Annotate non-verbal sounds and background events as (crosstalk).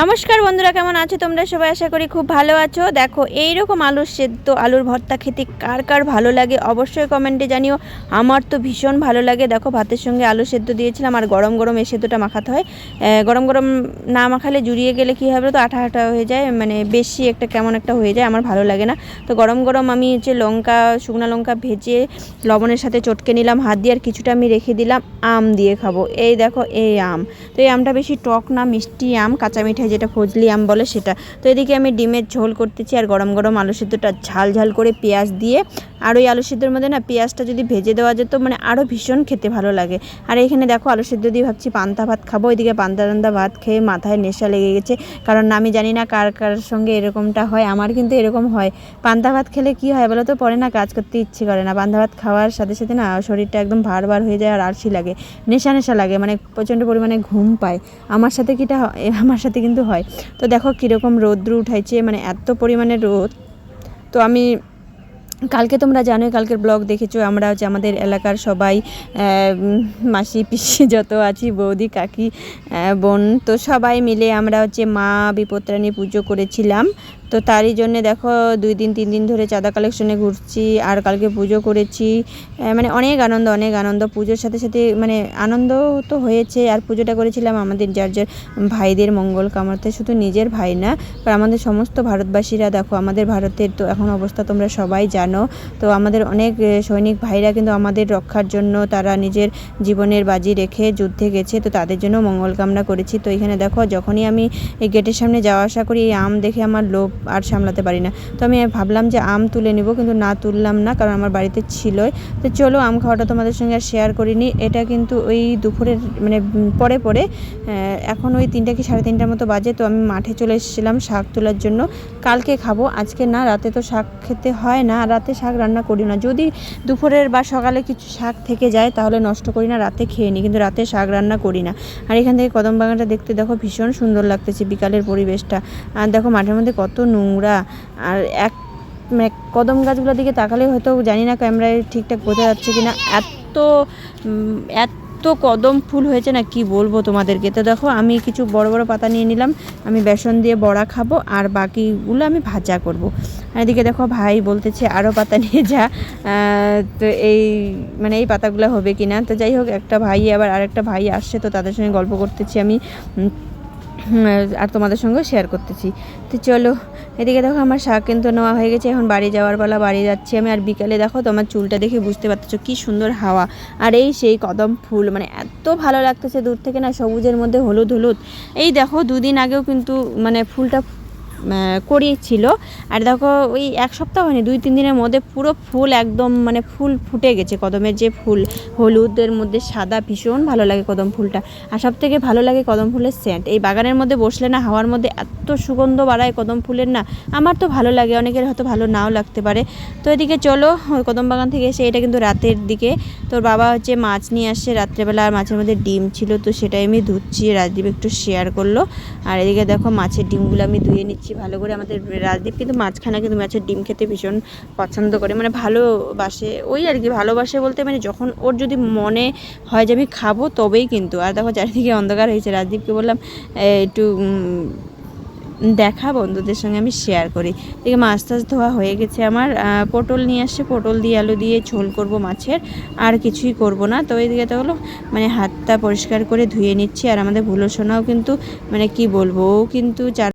নমস্কার বন্ধুরা, কেমন আছো তোমরা? সবাই আশা করি খুব ভালো আছো। দেখো এই রকম আলুর সেদ্ধ, আলুর ভর্তা খেতে কার কার ভালো লাগে অবশ্যই কমেন্টে জানিও। আমার তো ভীষণ ভালো লাগে। দেখো, ভাতের সঙ্গে আলু সেদ্ধ দিয়েছিলাম, আর গরম গরম এই সেদ্ধটা মাখাতে হয়। গরম গরম না মাখালে জুড়িয়ে গেলে কী হবে তো আঠা আঠা হয়ে যায় মানে বেশি একটা কেমন একটা হয়ে যায়, আমার ভালো লাগে না। তো গরম গরম আমি হচ্ছে লঙ্কা, শুকনো লঙ্কা ভেজে লবণের সাথে চটকে নিলাম, হাত দিয়ে আর কিছুটা আমি রেখে দিলাম, আম দিয়ে খাব। এই দেখো, এই আম। তো এই আমটা বেশি টক না, মিষ্টি আম কাঁচা মিঠাই যেটা ফজলি আম বলে সেটা। তো এদিকে আমি ডিমের ঝোল করতেছি আর গরম গরম আলু সেদ্ধটা ঝাল ঝাল করে পেঁয়াজ দিয়ে আর ওই আলু সিদ্ধর মধ্যে না পেঁয়াজটা যদি ভেজে দেওয়া যেত মানে আরও ভীষণ খেতে ভালো লাগে। আর এখানে দেখো আলু সিদ্ধ দিয়ে ভাবছি পান্তা ভাত খাব, ওইদিকে পান্তা টান্তা ভাত খেয়ে মাথায় নেশা লেগে গেছে। কারণ আমি জানি না কার কার সঙ্গে এরকমটা হয়, আমার কিন্তু এরকম হয়। পান্তা ভাত খেলে কি হয় বলো তো, পরে না কাজ করতে ইচ্ছে করে না। পান্তা ভাত খাওয়ার সাথে সাথে না শরীরটা একদম ভার ভার হয়ে যায় আর আলসি লাগে, নেশা নেশা লাগে মানে প্রচণ্ড পরিমাণে ঘুম পায়। আমার সাথে কিটা (laughs) আমার সাথে কিন্তু হয়। তো দেখো কীরকম রৌদ্র উঠাইছে মানে এত পরিমাণে রোদ। তো আমি কালকে তোমরা জানোই, কালকের ব্লগ দেখেছ আমরা হচ্ছে আমাদের এলাকার সবাই মাসি, পিসি যত আছি, বৌদি, কাকি বোন, তো সবাই মিলে আমরা হচ্ছে মা বিপত্রাণী পুজো করেছিলাম। তো তারই জন্যে দেখো দুই দিন, তিন দিন ধরে চাঁদা কালেকশনে ঘুরছি, আর কালকে পুজো করেছি। মানে অনেক আনন্দ অনেক আনন্দ। পুজোর সাথে সাথে মানে আনন্দ তো হয়েছে, আর পুজোটা করেছিলাম আমাদের যার যার ভাইদের মঙ্গল কামাতে শুধু নিজের ভাই না আমাদের সমস্ত ভারতবাসীরা দেখো, আমাদের ভারতের তো এখন অবস্থা তোমরা সবাই জানো। তো আমাদের অনেক সৈনিক ভাইরা কিন্তু আমাদের রক্ষার জন্য তারা নিজের জীবনের বাজি রেখে যুদ্ধে গেছে। তো তাদের জন্য মঙ্গল কামনা করেছি। তো এখানে দেখো, যখনই আমি এই গেটের সামনে যাওয়া আসা করি, এই আম দেখে আমার লোভ আর সামলাতে পারি না। তো আমি ভাবলাম যে আম তুলে নেব, কিন্তু না তুললাম না, কারণ আমার বাড়িতে ছিলই। তো চলো, আম খাওয়াটা তোমাদের সঙ্গে আর শেয়ার করিনি। এটা কিন্তু ওই দুপুরের মানে পরে পরে এখন ওই তিনটা কি সাড়ে তিনটার মতো বাজে। তো আমি মাঠে চলে এসেছিলাম শাক তোলার জন্য। কালকে খাব, আজকে না, রাতে তো শাক খেতে হয় না। আর রাতে শাক রান্না করি না। যদি দুপুরের বা সকালে কিছু শাক থেকে যায়, তাহলে নষ্ট করি না, রাতে খেয়ে নিই কিন্তু রাতে শাক রান্না করি না। আর এখান থেকে কদম বাগানটা দেখতে দেখো, ভীষণ সুন্দর লাগতেছে বিকালের পরিবেশটা। আর দেখো মাঠের মধ্যে কত নোংরা। আর এক মানে কদম গাছগুলোর দিকে তাকালে হয়তো জানি না ক্যামেরায় ঠিকঠাক বোঝা যাচ্ছে কিনা। এত এত এত কদম ফুল হয়েছে না, কি বলব তোমাদেরকে? তো দেখো, আমি কিছু বড় বড় পাতা নিয়ে নিলাম, আমি বেসন দিয়ে বড়া খাব, আর বাকিগুলো আমি ভাজা করব। আর এদিকে দেখো, ভাই বলতেছে আরও পাতা নিয়ে যা তো এই মানে এই পাতাগুলো হবে কি না তো যাই হোক, একটা ভাই আবার আরেকটা ভাই আসছে, তো তাদের সঙ্গে গল্প করতেছি আমি আর তোমাদের সঙ্গে শেয়ার করতেছি। তো চলো এদিকে দেখো আমার শাক কিন্তু নেওয়া হয়ে গেছে, এখন বাড়ি যাওয়ার বেলা বাড়ি যাচ্ছি আমি। আর বিকালে দেখো তোমার চুলটা দেখে বুঝতে পারতেছো কি সুন্দর হাওয়া। আর এই সেই কদম ফুল মানে এত ভালো লাগতেছে দূর থেকে না, সবুজের মধ্যে হলুদ হলুদ। এই দেখো দুদিন আগেও কিন্তু মানে ফুলটা করিয়েছিল। আর দেখো, ওই এক সপ্তাহ হয়নি, দুই, তিন দিনের মধ্যে পুরো ফুল একদম মানে ফুল ফুটে গেছে। কদমের যে ফুল, হলুদের মধ্যে সাদা ভীষণ ভালো লাগে কদম ফুলটা। আর সব থেকে ভালো লাগে কদম ফুলের সেন্ট এই বাগানের মধ্যে বসলে না হাওয়ার মধ্যে এত সুগন্ধ বাড়ায় কদম ফুলের না, আমার তো ভালো লাগে, অনেকের হয়তো ভালো নাও লাগতে পারে। তো এদিকে চলো কদম বাগান থেকে এসে এটা কিন্তু রাতের দিকে, তোর বাবা হচ্ছে মাছ নিয়ে আসছে রাত্রেবেলা, আর মাছের মধ্যে ডিম ছিল, তো সেটাই আমি ধুচ্ছি, রাজদীপ একটু শেয়ার করল। আর এদিকে দেখো মাছের ডিমগুলো আমি ধুয়ে নিচ্ছি ভালো করে আমাদের রাজদীপ কিন্তু মাছখানা কিন্তু মাছের ডিম খেতে ভীষণ পছন্দ করে মানে ভালোবাসে। ওই আর কি, ভালোবাসে বলতে মানে যখন ওর যদি মনে হয় যে আমি খাব তবেই কিন্তু। আর দেখো চারিদিকে অন্ধকার হয়েছে, রাজদীপকে বললাম একটু দেখা বন্ধুদের সঙ্গে আমি শেয়ার করি। এদিকে মাছ টাছ ধোয়া হয়ে গেছে আমার পটল নিয়ে আসছে, পটল দিয়ে আলু দিয়ে ঝোল করব মাছের, আর কিছুই করব না। তো এইদিকে তো হলো মানে হাতটা পরিষ্কার করে ধুয়ে নিচ্ছি, আর আমাদের ভুলো সোনাও কিন্তু মানে কি বলব, ও কিন্তু চার